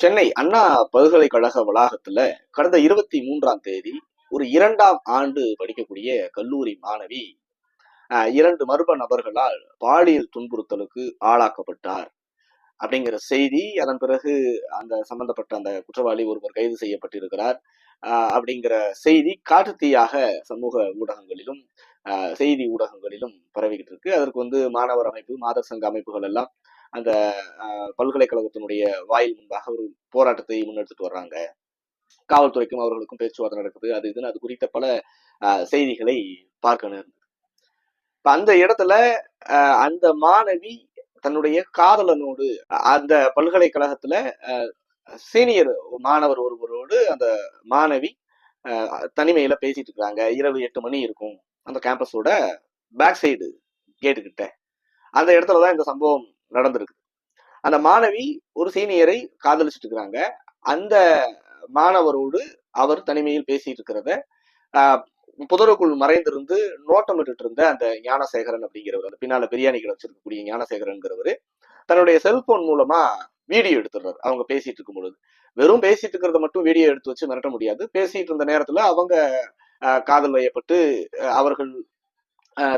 சென்னை அண்ணா பல்கலைக்கழக வளாகத்துல கடந்த இருபத்தி மூன்றாம் தேதி ஒரு இரண்டாம் ஆண்டு படிக்கக்கூடிய கல்லூரி மாணவி இரண்டு மர்ம நபர்களால் பாலியல் துன்புறுத்தலுக்கு ஆளாக்கப்பட்டார். அப்படிங்கிற செய்தி அதன் பிறகு அந்த சம்பந்தப்பட்ட அந்த குற்றவாளி ஒருவர் கைது செய்யப்பட்டிருக்கிறார். அப்படிங்கிற செய்தி காட்டுத்தீயாக சமூக ஊடகங்களிலும் செய்தி ஊடகங்களிலும் பரவிக்கிட்டு இருக்கு. அதற்கு வந்து மாணவர் அமைப்பு மாதர் சங்க அமைப்புகள் எல்லாம் அந்த பல்கலைக்கழகத்தினுடைய வாயில் முன்பாக ஒரு போராட்டத்தை முன்னெடுத்துட்டு வர்றாங்க. காவல்துறைக்கும் அவர்களுக்கும் பேச்சுவார்த்தை நடக்குது. அது இதுன்னு அது குறித்த பல செய்திகளை பார்க்க நேர்ந்தது. இப்ப அந்த இடத்துல அந்த மாணவி தன்னுடைய காதலனோடு அந்த பல்கலைக்கழகத்துல சீனியர் மாணவர் ஒருவரோடு அந்த மாணவி தனிமையில பேசிட்டு இருக்காங்க. இரவு எட்டு மணி இருக்கும். அந்த கேம்பஸோட பேக் சைடு கேட்டுக்கிட்ட அந்த இடத்துல தான் இந்த சம்பவம் நடந்திருக்கு. அந்த மாணவி ஒரு சீனியரை காதலிச்சிட்டு இருக்கிறாங்க அந்த மாணவரோடு அவர் தனிமையில் பேசிட்டு இருக்கிறத புதருக்குள் மறைந்திருந்து நோட்டமிட்டு இருந்த அந்த ஞானசேகரன் அப்படிங்கிறவர் அந்த பின்னால பிரியாணி கடை வச்சிருக்கக்கூடிய ஞானசேகரன்கிறவர் தன்னுடைய செல்போன் மூலமா வீடியோ எடுத்துடுறாரு. அவங்க பேசிட்டு இருக்கும் பொழுது வெறும் பேசிட்டு இருக்கிறத மட்டும் வீடியோ எடுத்து வச்சு மிரட்ட முடியாது. பேசிட்டு இருந்த நேரத்துல அவங்க காதல் வயப்பட்டு அவர்கள்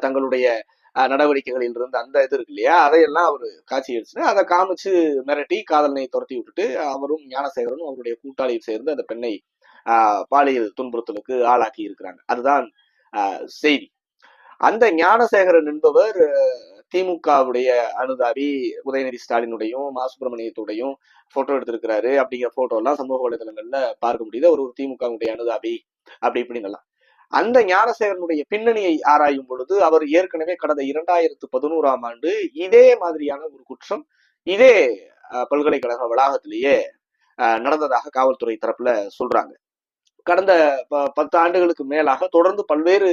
தங்களுடைய நடவடிக்கைகளில் இருந்து அந்த இது இருக்கு இல்லையா? அதையெல்லாம் அவர் காட்சி அடிச்சுட்டு அதை காமிச்சு மிரட்டி காதலனை துரத்தி விட்டுட்டு அவரும் ஞானசேகரனும் அவருடைய கூட்டாளியும் சேர்ந்து அந்த பெண்ணை ஆஹ், பாலியல் துன்புறுத்தலுக்கு ஆளாக்கி இருக்கிறாங்க. அதுதான் ஆஹ், செய்தி. அந்த ஞானசேகரன் என்பவர் திமுகவுடைய அனுதாபி உதயநிதி ஸ்டாலினுடையும் மா. சுப்பிரமணியத்துடையும் போட்டோ எடுத்திருக்கிறாரு அப்படிங்கிற போட்டோ எல்லாம் சமூக வலைதளங்கள்ல பார்க்க முடியுது. அவர் ஒரு திமுகவுடைய அனுதாபி அப்படி இப்படின்னு எல்லாம். அந்த ஞானசேகரனுடைய பின்னணியை ஆராயும் பொழுது அவர் ஏற்கனவே கடந்த இரண்டாயிரத்து பதினோராம் ஆண்டு இதே மாதிரியான ஒரு குற்றம் இதே பல்கலைக்கழக வளாகத்திலேயே நடந்ததாக காவல்துறை தரப்புல சொல்றாங்க. கடந்த ப- பத்து ஆண்டுகளுக்கு மேலாக தொடர்ந்து பல்வேறு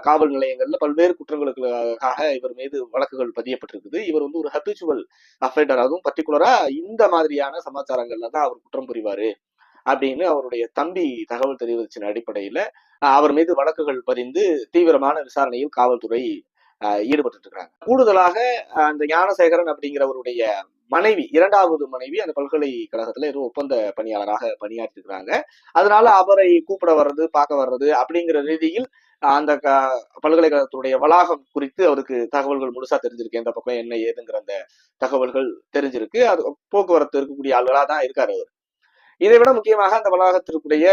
காவல் நிலையங்கள்ல பல்வேறு குற்றங்களுக்காக இவர் மீது வழக்குகள் பதியப்பட்டிருக்குது. இவர் வந்து ஒரு ஹபிச்சுவல் அஃபெண்டர் அதுவும் பர்டிகுலரா இந்த மாதிரியான சமாச்சாரங்கள்ல தான் அவர் குற்றம் புரிவாரு அப்படின்னு அவருடைய தம்பி தகவல் தெரிவிச்சின் அடிப்படையில அவர் மீது வழக்குகள் பதிந்து தீவிரமான விசாரணையில் காவல்துறை ஈடுபட்டு இருக்கிறாங்க கூடுதலாக அந்த ஞானசேகரன் அப்படிங்கிறவருடைய மனைவி இரண்டாவது மனைவி அந்த பல்கலைக்கழகத்துல ஏதோ ஒப்பந்த பணியாளராக பணியாற்றி இருக்கிறாங்க அதனால அவரை கூப்பிட வர்றது பார்க்க வர்றது அப்படிங்கிற ரீதியில் அந்த க- பல்கலைக்கழகத்துடைய வளாகம் குறித்து அவருக்கு தகவல்கள் முழுசா தெரிஞ்சிருக்கு. எந்த பக்கம் என்ன ஏதுங்கிற அந்த தகவல்கள் தெரிஞ்சிருக்கு. அது போக்குவரத்து இருக்கக்கூடிய ஆளுகளா தான் இருக்காரு அவர். இதை விட முக்கியமாக அந்த வளாகத்திற்குடைய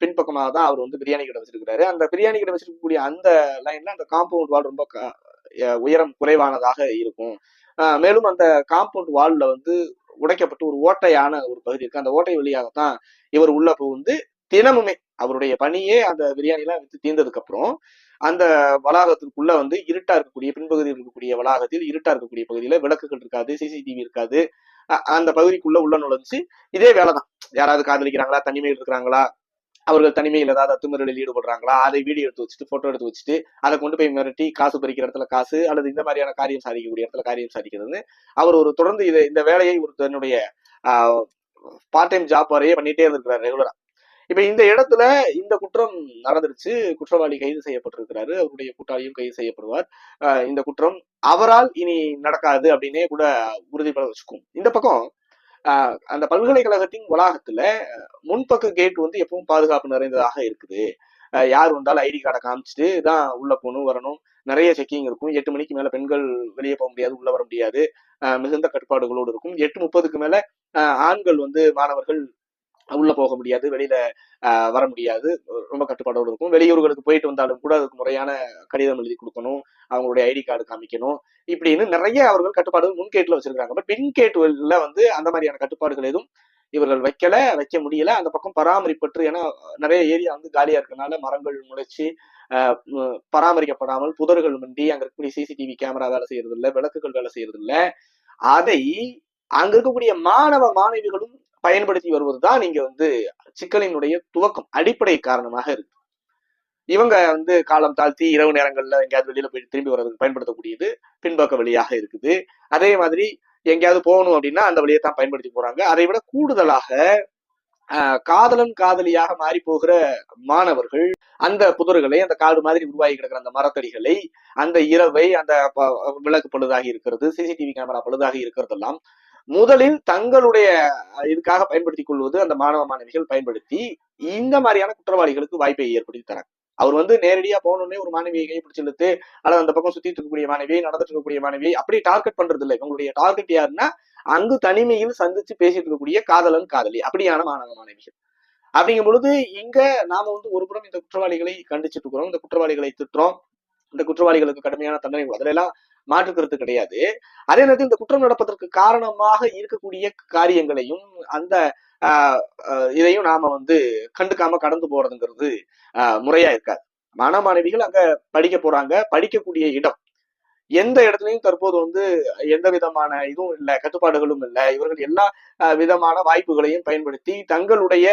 பின்பக்கமாக தான் அவர் வந்து பிரியாணி கடை வச்சிருக்கிறாரு. அந்த பிரியாணி கடை வச்சிருக்கக்கூடிய அந்த லைன்ல அந்த காம்பவுண்ட் வால் ரொம்ப உயரம் குறைவானதாக இருக்கும். ஆஹ், மேலும் அந்த காம்பவுண்ட் வால்ல வந்து உடைக்கப்பட்டு ஒரு ஓட்டையான ஒரு பகுதி இருக்கு. அந்த ஓட்டை வழியாகத்தான் இவர் உள்ள புகுந்து தினமுமே அவருடைய பணியே அந்த பிரியாணிலாம் வித்து தீர்ந்ததுக்கு அப்புறம் அந்த வளாகத்திற்குள்ள வந்து இருட்டா இருக்கக்கூடிய பின்பகுதியில் இருக்கக்கூடிய வளாகத்தில் இருட்டா இருக்கக்கூடிய பகுதியில விளக்குகள் இருக்காது சிசிடிவி இருக்காது. அந்த பகுதிக்குள்ள உள்ள நுழைஞ்சு இதே வேலைதான். யாராவது காதலிக்கிறாங்களா தனிமையில் இருக்கிறாங்களா அவர்கள் தனிமையில் ஏதாவது அத்துமீறலில் ஈடுபடுறாங்களா அதை வீடியோ எடுத்து வச்சுட்டு போட்டோ எடுத்து வச்சுட்டு அதை கொண்டு போய் மிரட்டி காசு பறிக்கிற இடத்துல காசு அல்லது இந்த மாதிரியான காரியம் சாதிக்கக்கூடிய இடத்துல காரியம் சாதிக்கிறதுன்னு அவர் ஒரு தொடர்ந்து இதை இந்த வேலையை ஒரு தன்னுடைய பார்ட் டைம் ஜாப் வரையே பண்ணிட்டே இருந்திருக்கிறார் ரெகுலரா இப்ப இந்த இடத்துல இந்த குற்றம் நடந்துருச்சு. குற்றவாளி கைது செய்யப்பட்டிருக்கிறாரு. அவருடைய கூட்டாளியும் கைது செய்யப்படுவார். இந்த குற்றம் அவரால் இனி நடக்காது அப்படின்னே கூட உறுதிப்பட வச்சுக்கும். இந்த பக்கம் அந்த பல்கலைக்கழகத்தின் வளாகத்துல முன்பக்க கேட் வந்து எப்பவும் பாதுகாப்பு நிறைந்ததாக இருக்குது. யார் வந்தாலும் ஐடி கார்டை காமிச்சிட்டு தான் உள்ள போகணும் வரணும். நிறைய செக்கிங் இருக்கும். எட்டு மணிக்கு மேல பெண்கள் வெளியே போக முடியாது உள்ள வர முடியாது. மிகுந்த கட்டுப்பாடுகளோடு இருக்கும். எட்டு முப்பதுக்கு மேல ஆண்கள் வந்து மாணவர்கள் உள்ள போக முடியாது வெளியில வர முடியாது. ரொம்ப கட்டுப்பாடோடு இருக்கும். வெளியூர்களுக்கு போயிட்டு வந்தாலும் கூட அதுக்கு முறையான கடிதம் எழுதி கொடுக்கணும். அவங்களுடைய ஐடி கார்டு காமிக்கணும். இப்படின்னு நிறைய அவர்கள் கட்டுப்பாடுகள் முன்கேட்டில் வச்சிருக்காங்க பட் பின்கேட்டுல வந்து அந்த மாதிரியான கட்டுப்பாடுகள் எதுவும் இவர்கள் வைக்கல வைக்க முடியல. அந்த பக்கம் பராமரிப்பற்று ஏன்னா நிறைய ஏரியா வந்து காலியா இருக்கனால மரங்கள் முளைச்சு பராமரிக்கப்படாமல் புதர்கள் மண்டி அங்க இருக்கக்கூடிய சிசிடிவி கேமரா வேலை செய்யறது இல்லை விளக்குகள் வேலை செய்யறது இல்லை அதை அங்க இருக்கக்கூடிய மாணவ மாணவிகளும் பயன்படுத்தி வருவதுதான் இங்க வந்து சிக்கலினுடைய துவக்கம் அடிப்படை காரணமாக இருக்கு. இவங்க வந்து காலம் தாழ்த்தி இரவு நேரங்கள்ல எங்கேயாவது வெளியில போய் திரும்பி வர்றதுக்கு பயன்படுத்தக்கூடியது பின்பக்க வழியாக இருக்குது. அதே மாதிரி எங்கேயாவது போகணும் அப்படின்னா அந்த வழியை தான் பயன்படுத்தி போறாங்க. அதை விட கூடுதலாக காதலன் காதலியாக மாறி போகிற மாணவர்கள் அந்த புதர்களை அந்த காடு மாதிரி உருவாகி கிடக்கிற அந்த மரத்தடிகளை அந்த இரவை அந்த விளக்கு பழுதாகி இருக்கிறது சிசிடிவி கேமரா பழுதாகி இருக்கிறதெல்லாம் முதலில் தங்களுடைய இதுக்காக பயன்படுத்திக் கொள்வது அந்த மாணவ மாணவிகள் பயன்படுத்தி இந்த மாதிரியான குற்றவாளிகளுக்கு வாய்ப்பை ஏற்படுத்தி தராங்க. அவர் வந்து நேரடியா போனோடனே ஒரு மாணவியை கைப்பிடிச்சு இழுத்து அல்லது அந்த பக்கம் சுத்திட்டு இருக்கக்கூடிய மாணவியை நடந்துட்டு இருக்கக்கூடிய மாணவியை அப்படி டார்கெட் பண்றது இல்லை இவங்களுடைய டார்கெட் யாருன்னா அங்கு தனிமையில் சந்திச்சு பேசிட்டு இருக்கக்கூடிய காதலன் காதலி. அப்படியான மாணவ மாணவிகள். அப்படிங்கும் பொழுது இங்க நாம வந்து ஒரு புறம் இந்த குற்றவாளிகளை கண்டிச்சுட்டு இருக்கிறோம். இந்த குற்றவாளிகளை திட்டுறோம். இந்த குற்றவாளிகளுக்கு கடுமையான தண்டனை அதுல எல்லாம் மாற்றுக்கிறது கிடையாது. அதே நேரத்தில் இந்த குற்றம் நடப்பதற்கு காரணமாக இருக்கக்கூடிய காரியங்களையும் அந்த ஆஹ், இதையும் நாம வந்து கண்டுக்காம கடந்து போறதுங்கிறது ஆஹ், முறையா இருக்காது. மன மாணவிகள் அங்க படிக்க போறாங்க படிக்கக்கூடிய இடம். எந்த இடத்துலையும் தற்போது வந்து எந்த விதமான இதுவும் இல்லை கட்டுப்பாடுகளும் இல்லை. இவர்கள் எல்லா விதமான வாய்ப்புகளையும் பயன்படுத்தி தங்களுடைய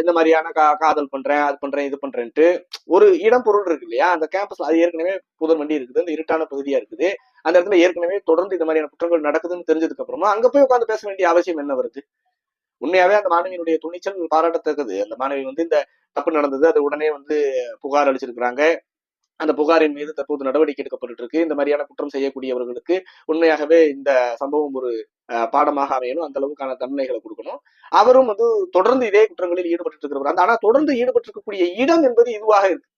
இந்த மாதிரியான கா காதல் பண்றேன் அது பண்றேன் இது பண்றேன்ட்டு ஒரு இடம் பொருள் இருக்கு இல்லையா? அந்த கேம்பஸ்ல அது ஏற்கனவே புதர் வண்டி இருக்குது அந்த இருட்டான பகுதியா இருக்குது. அந்த இடத்துல ஏற்கனவே தொடர்ந்து இந்த மாதிரியான குற்றங்கள் நடக்குதுன்னு தெரிஞ்சதுக்கு அப்புறமா அங்க போய் உட்காந்து பேச வேண்டிய அவசியம் என்ன வருது? உண்மையாவே அந்த மாணவியினுடைய துணிச்சல் பாராட்டத்தக்கது. அந்த மாணவி வந்து இந்த தப்பு நடந்தது அது உடனே வந்து புகார் அளிச்சிருக்கிறாங்க. அந்த புகாரின் மீது தற்போது நடவடிக்கை எடுக்கப்பட்டு இருக்கு இந்த மாதிரியான குற்றம் செய்யக்கூடியவர்களுக்கு உண்மையாகவே இந்த சம்பவம் ஒரு பாடமாக அமையணும். அந்த அளவுக்கான தண்டனைகளை கொடுக்கணும். அவரும் வந்து தொடர்ந்து இதே குற்றங்களில் ஈடுபட்டு இருக்கிறவர். அந்த ஆனா தொடர்ந்து ஈடுபட்டு இருக்கக்கூடிய இடம் என்பது இதுவாக இருக்கு.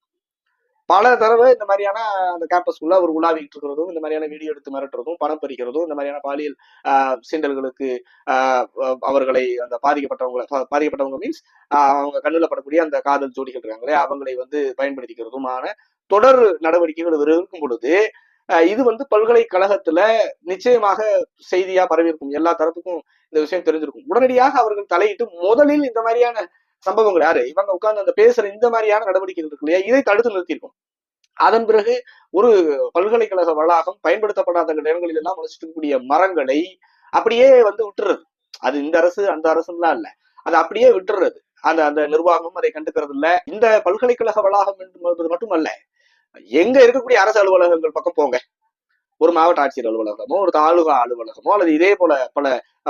பல தடவை இந்த மாதிரியான அந்த கேம்பஸ்குள்ள அவர் உலாவிட்டு இருக்கிறதும் இந்த மாதிரியான வீடியோ எடுத்து மிரட்டுறதும் பணம் பறிக்கிறதும் இந்த மாதிரியான பாலியல் ஆஹ், சீண்டல்களுக்கு ஆஹ், அவர்களை அந்த பாதிக்கப்பட்டவங்களை பா- பாதிக்கப்பட்டவங்க மீன்ஸ் அவங்க கண்ணுல படக்கூடிய அந்த காதல் ஜோடிகள் இருக்காங்களே அவங்களை வந்து பயன்படுத்திக்கிறதுமான தொடர் நடவடிக்கைகள் இருக்கும் பொழுது இது வந்து பல்கலைக்கழகத்துல நிச்சயமாக செய்தியா பரவி இருக்கும் எல்லா தரப்புக்கும் இந்த விஷயம் தெரிஞ்சிருக்கும். உடனடியாக அவர்கள் தலையிட்டு முதலில் இந்த மாதிரியான சம்பவங்கள் யாரு? இவங்க உட்கார்ந்து அந்த பேசுற இந்த மாதிரியான நடவடிக்கைகள் இருக்கு இல்லையா? இதை தடுத்து நிறுத்தியிருக்கும். அதன் பிறகு ஒரு பல்கலைக்கழக வளாகம் பயன்படுத்தப்படாத இடங்களில் எல்லாம் வளர்ச்சிக்கக்கூடிய மரங்களை அப்படியே வந்து விட்டுறது. அது இந்த அரசு அந்த அரசுலாம் இல்ல. அதை அப்படியே விட்டுறது. அந்த அந்த நிர்வாகமும் அதை கண்டுக்கிறது இல்ல. இந்த பல்கலைக்கழக வளாகம் என்பது மட்டுமல்ல எங்க இருக்கக்கூடிய அரசு அலுவலகங்கள் பக்கம் போங்க. ஒரு மாவட்ட ஆட்சியர் அலுவலகமோ ஒரு தாலுகா அலுவலகமோ அல்லது இதே போல பல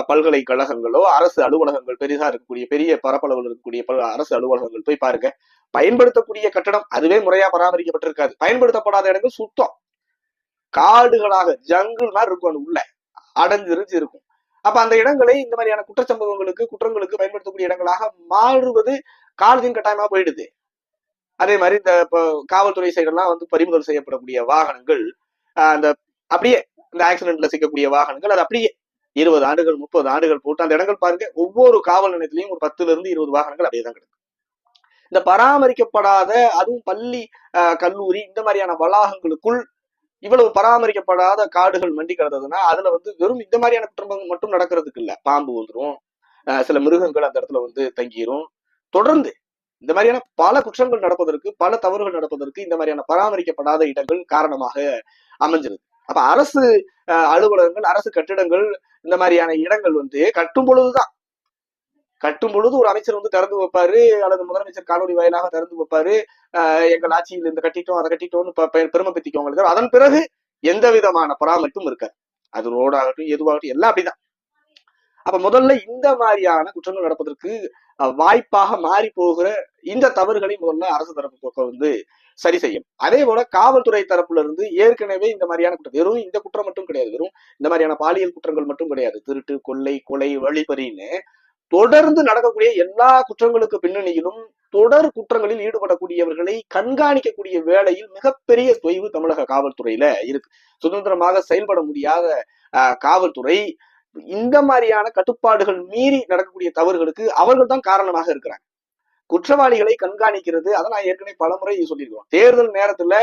பல்கலைக்கழகங்களோ அரசு அலுவலகங்கள் பெரிதா இருக்கக்கூடிய பெரிய பரப்பளவில் இருக்கக்கூடிய பல அரசு அலுவலகங்கள் போய் பாருங்க. பயன்படுத்தக்கூடிய கட்டடம் அதுவே முறையா பராமரிக்கப்பட்டிருக்காது. பயன்படுத்தப்படாத இடங்கள் சுத்தம். காடுகளாக ஜங்கிள் மாதிரி இருக்கும் அது உள்ள. அடைஞ்சிருச்சு இருக்கும். அப்ப அந்த இடங்களை இந்த மாதிரியான குற்றச்சம்பவங்களுக்கு குற்றங்களுக்கு பயன்படுத்தக்கூடிய இடங்களாக மாறுவது காலத்தின் கட்டாயமா போயிடுது. அதே மாதிரி இந்த இப்போ காவல்துறை சைடெல்லாம் வந்து பறிமுதல் செய்யப்படக்கூடிய வாகனங்கள் ஆஹ் அந்த அப்படியே இந்த ஆக்சிடென்ட்ல சிக்கக்கூடிய வாகனங்கள் அது அப்படியே இருபது ஆண்டுகள் முப்பது ஆண்டுகள் போட்டு அந்த இடங்கள் பாருங்க ஒவ்வொரு காவல் நிலையத்திலையும் ஒரு பத்துல இருந்து இருபது வாகனங்கள் அப்படியே தான் கிடக்கு. இந்த பராமரிக்கப்படாத அதுவும் பள்ளி ஆஹ் கல்லூரி இந்த மாதிரியான வளாகங்களுக்குள் இவ்வளவு பராமரிக்கப்படாத காடுகள் மண்டி கிடந்ததுன்னா அதுல வந்து வெறும் இந்த மாதிரியான குற்றங்கள் மட்டும் நடக்கிறதுக்கு இல்ல. பாம்பு வந்துரும் ஆஹ் சில மிருகங்கள் அந்த இடத்துல வந்து தங்கிரும். தொடர்ந்து இந்த மாதிரியான பல குற்றங்கள் நடப்பதற்கு பல தவறுகள் நடப்பதற்கு இந்த மாதிரியான பராமரிக்கப்படாத இடங்கள் காரணமாக அமைஞ்சிருது அப்ப அரசு அலுவலகங்கள் அரசு கட்டிடங்கள் இந்த மாதிரியான இடங்கள் வந்து கட்டும் பொழுதுதான். கட்டும் பொழுது ஒரு அமைச்சர் வந்து திறந்து வைப்பாரு அல்லது முதலமைச்சர் காணொலி வாயிலாக திறந்து வைப்பாரு. ஆஹ் எங்கள் ஆட்சியில் இந்த கட்டிட்டோம் அதை கட்டிட்டோம்னு ப- பெருமை அதன் பிறகு எந்த விதமான பராமரிப்பும் இருக்காது. அது ரோடாகட்டும் எதுவாகட்டும் எல்லாம் அப்படிதான். அப்ப முதல்ல இந்த மாதிரியான குற்றங்கள் நடப்பதற்கு வாய்ப்பாக மாறி போகிற இந்த தவறுகளை முதல்ல அரசு தரப்பு பக்கம் வந்து சரி செய்யும். அதே போல காவல்துறை தரப்புல இருந்து ஏற்கனவே இந்த மாதிரியான குற்றம் வெறும் இந்த குற்றம் மட்டும் கிடையாது. வெறும் இந்த மாதிரியான பாலியல் குற்றங்கள் மட்டும் கிடையாது. திருட்டு கொள்ளை கொலை வழிபறின்னு தொடர்ந்து நடக்கக்கூடிய எல்லா குற்றங்களுக்கு பின்னணியிலும் தொடர் குற்றங்களில் ஈடுபடக்கூடியவர்களை கண்காணிக்கக்கூடிய வேளையில் மிகப்பெரிய தொய்வு தமிழக காவல்துறையில இருக்கு. சுதந்திரமாக செயல்பட முடியாத காவல்துறை இந்த மாதிரியான கட்டுப்பாடுகள் மீறி நடக்கக்கூடிய தவறுகளுக்கு அவர்கள் தான் காரணமாக இருக்கிறாங்க. குற்றவாளிகளை கண்காணிக்கிறது அதை நான் ஏற்கனவே பலமுறை சொல்லியிருக்கோம் தேர்தல் நேரத்துல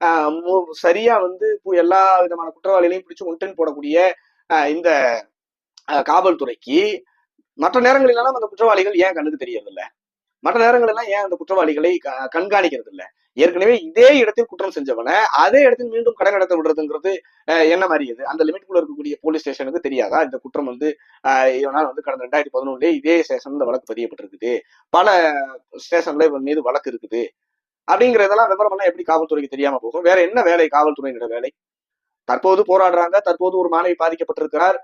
ஆஹ், சரியா வந்து எல்லா விதமான குற்றவாளிகளையும் பிடிச்சு ஒன்றின் போடக்கூடிய ஆஹ், இந்த காவல்துறைக்கு மற்ற நேரங்களிலெல்லாம் அந்த குற்றவாளிகள் ஏன் கண்ணுக்கு தெரியறது மற்ற நேரங்களெல்லாம் ஏன் அந்த குற்றவாளிகளை கண்காணிக்கிறது இல்லை ஏற்கனவே இதே இடத்தில் குற்றம் செஞ்சவனை அதே இடத்தில் மீண்டும் கடை நடத்த விடுறதுங்கிறது என்ன மாதிரி இது? அந்த லிமிட்குள்ள இருக்கக்கூடிய போலீஸ் ஸ்டேஷனுக்கு தெரியாதா? இந்த குற்றம் வந்து இவனால் வந்து கடந்த ரெண்டாயிரத்தி பதினொன்னுல இதே ஸ்டேஷன்ல வழக்கு பதியப்பட்டிருக்குது. பல ஸ்டேஷன்ல இவன் மீது வழக்கு இருக்குது. அப்படிங்கறதெல்லாம் விவரமெல்லாம் எப்படி காவல்துறைக்கு தெரியாம போகும்? வேற என்ன வேலை காவல்துறையினோட வேலை? தற்போது போராடுறாங்க தற்போது ஒரு மாணவி பாதிக்கப்பட்டிருக்கிறார்.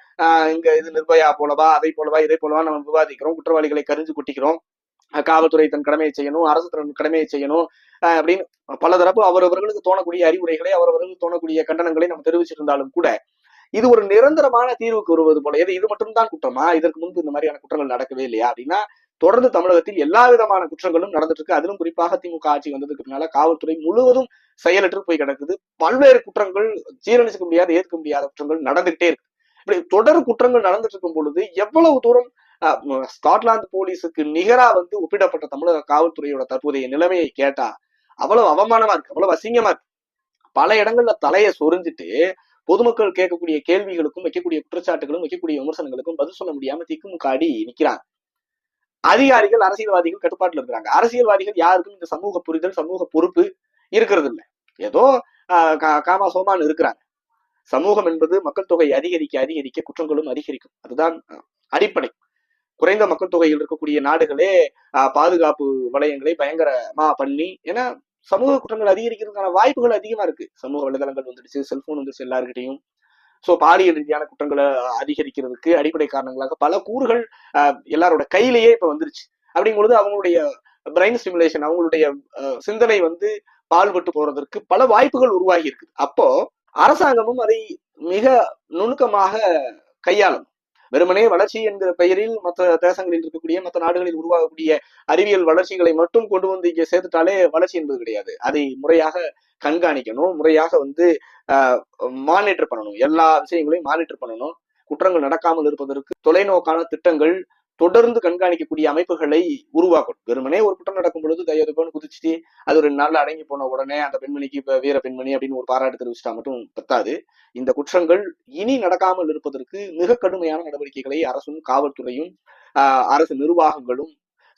இங்க இது நிர்பயா போலவா அதை போலவா இதை போலவா நம்ம விவாதிக்கிறோம். குற்றவாளிகளை கரிஞ்சு குட்டிக்கிறோம். காவல்துறை தன் கடமையை செய்யணும் அரசு தன் கடமையை செய்யணும் அப்படின்னு பல தரப்பு அவரவர்களுக்கு தோணக்கூடிய அறிவுரைகளை அவரவர்களுக்கு தோணக்கூடிய கண்டனங்களை நம்ம தெரிவிச்சிருந்தாலும் கூட இது ஒரு நிரந்தரமான தீர்வுக்கு வருவது போல எது இது மட்டும்தான் குற்றமா? இதற்கு முன்பு இந்த மாதிரியான குற்றங்கள் நடக்கவே இல்லையா? அப்படின்னா தொடர்ந்து தமிழகத்தில் எல்லா விதமான குற்றங்களும் நடந்துட்டு இருக்கு. அதிலும் குறிப்பாக திமுக ஆட்சி வந்ததுக்கு பின்னால காவல்துறை முழுவதும் செயலற்று போய் கிடக்குது. பல்வேறு குற்றங்கள் ஜீரணிச்சுக்க முடியாத ஏற்க முடியாத குற்றங்கள் நடந்துகிட்டே இருக்கு. இப்படி தொடர் குற்றங்கள் நடந்துட்டு இருக்கும் பொழுது எவ்வளவு தூரம் ஸ்காட்லாந்து போலீஸுக்கு நிகரா வந்து ஒப்பிடப்பட்ட தமிழக காவல்துறையோட தற்போதைய நிலைமையை கேட்டா அவ்வளவு அவமானமா இருக்கு அவ்வளவு அசிங்கமா இருக்கு. பல இடங்கள்ல தலையை சொரிஞ்சிட்டு பொதுமக்கள் கேட்கக்கூடிய கேள்விகளுக்கும் வைக்கக்கூடிய குற்றச்சாட்டுகளும் வைக்கக்கூடிய விமர்சனங்களுக்கும் பதில் சொல்ல முடியாம திக்குமுக்காடி நிக்கிறாங்க. அதிகாரிகள் அரசியல்வாதிகள் கட்டுப்பாட்டுல இருக்கிறாங்க. அரசியல்வாதிகள் யாருக்கும் இந்த சமூக புரிதல் சமூக பொறுப்பு இருக்கிறது இல்லை ஏதோ ஆஹ் காமா சோமான்னு இருக்கிறாங்க. சமூகம் என்பது மக்கள் தொகை அதிகரிக்க அதிகரிக்க குற்றங்களும் அதிகரிக்கும். அதுதான் அடிப்படை. குறைந்த மக்கள் தொகையில் இருக்கக்கூடிய நாடுகளே பாதுகாப்பு வளையங்களை பயங்கரமா பண்ணி ஏன்னா சமூக குற்றங்கள் அதிகரிக்கிறதுக்கான வாய்ப்புகள் அதிகமா இருக்கு. சமூக வலைதளங்கள் வந்துடுச்சு செல்போன் வந்துடுச்சு எல்லாருக்கிட்டையும் சோ பாலியல் ரீதியான குற்றங்களை அதிகரிக்கிறதுக்கு அடிப்படை காரணங்களாக பல கூறுகள் எல்லாரோட கையிலேயே இப்ப வந்துருச்சு. அப்படிங்கும் பொழுது அவங்களுடைய பிரெயின் ஸ்டிமுலேஷன் அவங்களுடைய சிந்தனை வந்து பால்பட்டு போறதற்கு பல வாய்ப்புகள் உருவாகி இருக்குது. அப்போ அரசாங்கமும் அதை மிக நுணுக்கமாக கையாளும். வெறுமனே வளர்ச்சி என்கிற பெயரில் மற்ற தேசங்களில் இருக்கக்கூடிய மற்ற நாடுகளில் உருவாகக்கூடிய அறிவியல் வளர்ச்சிகளை மட்டும் கொண்டு வந்து இங்கே சேர்த்துட்டாலே வளர்ச்சி என்பது கிடையாது. அதை முறையாக கண்காணிக்கணும் முறையாக வந்து மானிட்டர் பண்ணணும். எல்லா விஷயங்களையும் மானிட்டர் பண்ணணும். குற்றங்கள் நடக்காமல் இருப்பதற்கு தொலைநோக்கான திட்டங்கள் தொடர்ந்து கண்காணிக்கக்கூடிய அமைப்புகளை உருவாக்கணும். வெறுமனே ஒரு குற்றம் நடக்கும் பொழுது தைரியப்போன்னு குதிச்சுட்டு அது ரெண்டு நாள்ல அடங்கி போன உடனே அந்த பெண்மணிக்கு இப்ப வீர பெண்மணி அப்படின்னு ஒரு பாராட்டு தெரிவிச்சிட்டா மட்டும் பத்தாது. இந்த குற்றங்கள் இனி நடக்காமல் இருப்பதற்கு மிக கடுமையான நடவடிக்கைகளை அரசும் காவல்துறையும் அரசு நிர்வாகங்களும்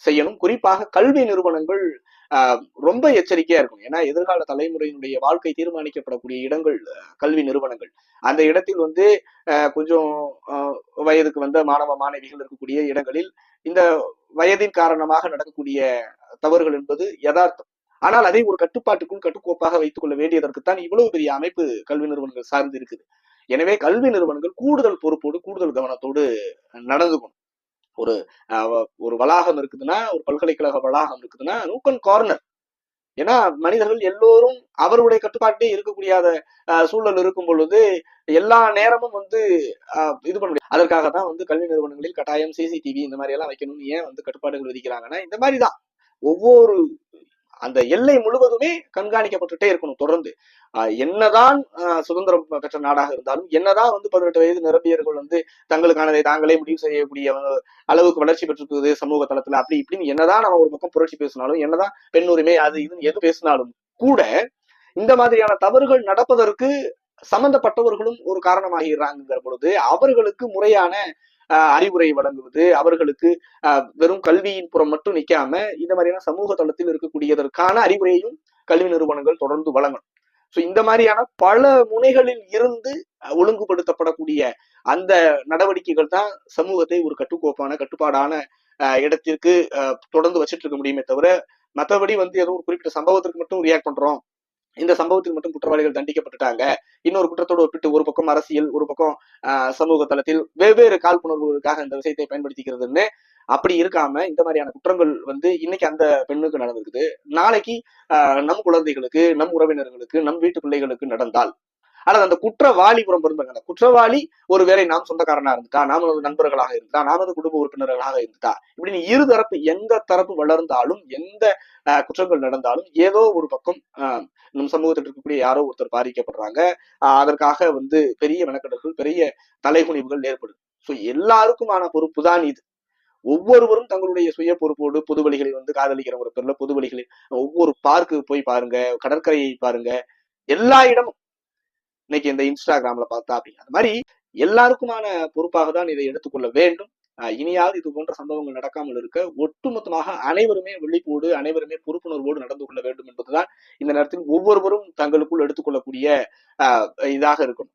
செய்யணும். குறிப்பாக கல்வி நிறுவனங்கள் ஆஹ் ரொம்ப எச்சரிக்கையா இருக்கும் ஏன்னா எதிர்கால தலைமுறையினுடைய வாழ்க்கை தீர்மானிக்கப்படக்கூடிய இடங்கள் கல்வி நிறுவனங்கள். அந்த இடத்தில் வந்து கொஞ்சம் வயதுக்கு வந்த மாணவ மாணவிகள் இருக்கக்கூடிய இடங்களில் இந்த வயதின் காரணமாக நடக்கக்கூடிய தவறுகள் என்பது யதார்த்தம். ஆனால் அதை ஒரு கட்டுப்பாட்டுக்குள் கட்டுக்கோப்பாக வைத்துக் கொள்ள வேண்டியதற்குத்தான் இவ்வளவு பெரிய அமைப்பு கல்வி நிறுவனங்கள் சார்ந்து இருக்குது. எனவே கல்வி நிறுவனங்கள் கூடுதல் பொறுப்போடு கூடுதல் கவனத்தோடு நடந்துக்கணும். ஒரு ஒரு வளாகம் இருக்குதுன்னா ஒரு பல்கலைக்கழக வளாகம் இருக்குதுன்னா நூக்கன் கார்னர். ஏன்னா மனிதர்கள் எல்லோரும் அவருடைய கட்டுப்பாட்டே இருக்கக்கூடியாத ஆஹ் சூழல் இருக்கும் பொழுது எல்லா நேரமும் வந்து ஆஹ் இது பண்ண முடியும் அதற்காக தான் வந்து கல்வி நிறுவனங்களில் கட்டாயம் சிசிடிவி இந்த மாதிரி எல்லாம் வைக்கணும்னு ஏன் வந்து கட்டுப்பாடுகள் விதிக்கிறாங்கன்னா இந்த மாதிரி தான். ஒவ்வொரு அந்த எல்லை முழுவதுமே கண்காணிக்கப்பட்டுட்டே இருக்கணும் தொடர்ந்து. என்னதான் சுதந்திரம் பெற்ற நாடாக இருந்தாலும் என்னதான் வந்து பதினெட்டு வயது நிரம்பியர்கள் வந்து தங்களுக்கானதை தாங்களே முடிவு செய்யக்கூடிய அளவுக்கு வளர்ச்சி பெற்றிருக்குது சமூக தளத்துல. அப்படி இப்படின்னு என்னதான் நம்ம ஒரு பக்கம் புரட்சி பேசினாலும் என்னதான் பெண் உரிமை அது இதுன்னு எது பேசினாலும் கூட இந்த மாதிரியான தவறுகள் நடப்பதற்கு சம்பந்தப்பட்டவர்களும் ஒரு காரணமாகிறாங்கிற பொழுது அவர்களுக்கு முறையான அறிவுரை வழங்குவது அவர்களுக்கு வெறும் கல்வியின் புறம் மட்டும் நிற்காம இந்த மாதிரியான சமூக தளத்தில் இருக்கக்கூடியதற்கான அறிவுரையையும் கல்வி நிறுவனங்கள் தொடர்ந்து வழங்கணும். ஸோ இந்த மாதிரியான பல முனைகளில் இருந்து ஒழுங்குபடுத்தப்படக்கூடிய அந்த நடவடிக்கைகள் தான் சமூகத்தை ஒரு கட்டுக்கோப்பான கட்டுப்பாடான இடத்திற்கு தொடர்ந்து வச்சிட்டு இருக்க முடியுமே தவிர மற்றபடி வந்து ஏதோ ஒரு குறிப்பிட்ட சம்பவத்திற்கு மட்டும் ரியாக்ட் பண்றோம். இந்த சம்பவத்தில் மட்டும் குற்றவாளிகள் தண்டிக்கப்பட்டுட்டாங்க. இன்னொரு குற்றத்தோடு ஒப்பிட்டு ஒரு பக்கம் அரசியல் ஒரு பக்கம் ஆஹ், சமூக தளத்தில் வெவ்வேறு காழ்ப்புணர்வுகளுக்காக இந்த விஷயத்தை பயன்படுத்திக்கிறதுன்னு அப்படி இருக்காம இந்த மாதிரியான குற்றங்கள் வந்து இன்னைக்கு அந்த பெண்ணுக்கு நடந்திருக்குது. நாளைக்கு ஆஹ், நம் குழந்தைகளுக்கு நம் உறவினர்களுக்கு நம் வீட்டு பிள்ளைகளுக்கு நடந்தால் ஆனால் அந்த குற்றவாளி புறம் இருந்தாங்க அந்த குற்றவாளி ஒருவேளை நாம் சொந்தக்காரனா இருந்துட்டா நாம் வந்து நண்பர்களாக இருந்துட்டா நாம குடும்ப உறுப்பினர்களாக இருந்துட்டா இப்படின்னு இரு தரப்பு எந்த தரப்பு வளர்ந்தாலும் எந்த குற்றங்கள் நடந்தாலும் ஏதோ ஒரு பக்கம் ஆஹ், நம் சமூகத்தில் இருக்கக்கூடிய யாரோ ஒருத்தர் பாதிக்கப்படுறாங்க. அதற்காக வந்து பெரிய மெனக்கெடுகள் பெரிய தலைகுனிவுகள் ஏற்படுது. ஸோ எல்லாருக்குமான பொறுப்பு தான் இது. ஒவ்வொருவரும் தங்களுடைய சுய பொறுப்போடு பொது வழிகளை வந்து காதலிக்கிற ஒரு பேர்ல புதுவழிகளில் ஒவ்வொரு பார்க்கு போய் பாருங்க கடற்கரையை பாருங்க எல்லா இடமும் இன்னைக்கு இந்த இன்ஸ்டாகிராம்ல பார்த்தா அப்படி மாதிரி எல்லாருக்குமான பொறுப்பாக தான் இதை எடுத்துக்கொள்ள வேண்டும். இனியாவது இது போன்ற சம்பவங்கள் நடக்காமல் இருக்க ஒட்டுமொத்தமாக அனைவருமே விழிப்போடு அனைவருமே பொறுப்புணர்வோடு நடந்து கொள்ள வேண்டும் என்பதுதான் இந்த நேரத்தில் ஒவ்வொருவரும் தங்களுக்குள் எடுத்துக்கொள்ளக்கூடிய ஆஹ் இதாக இருக்கும்